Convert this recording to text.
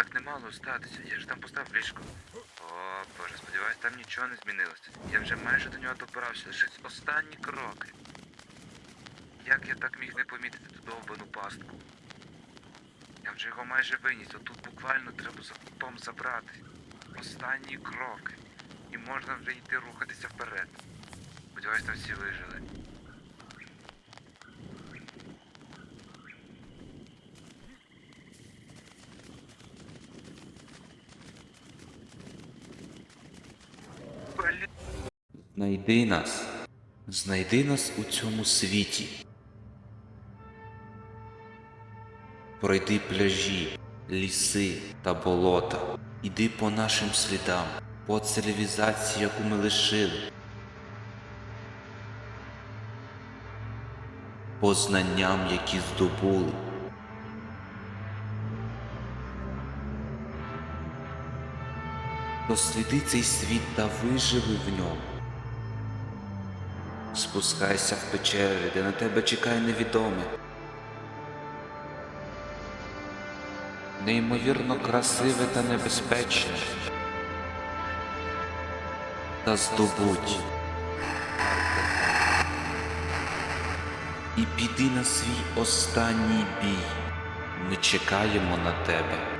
Так не мало статися, я ж там поставив ліжко. О, боже, сподіваюсь, там нічого не змінилося. Я вже майже до нього добирався, лише останні кроки. Як я так міг не помітити ту довбану пастку? Я вже його майже виніс, а тут буквально треба за кутом забрати. Останні кроки. І можна вже йти рухатися вперед. Сподіваюсь, там всі вижили. Знайди нас, знайди нас у цьому світі. Пройди пляжі, ліси та болота. Іди по нашим слідам, по цивілізації, яку ми лишили. По знанням, які здобули. Досліди цей світ та виживи в ньому. Спускайся в печери, де на тебе чекає невідоме. Неймовірно красиве та небезпечне. Та здобудь. І піди на свій останній бій. Ми чекаємо на тебе.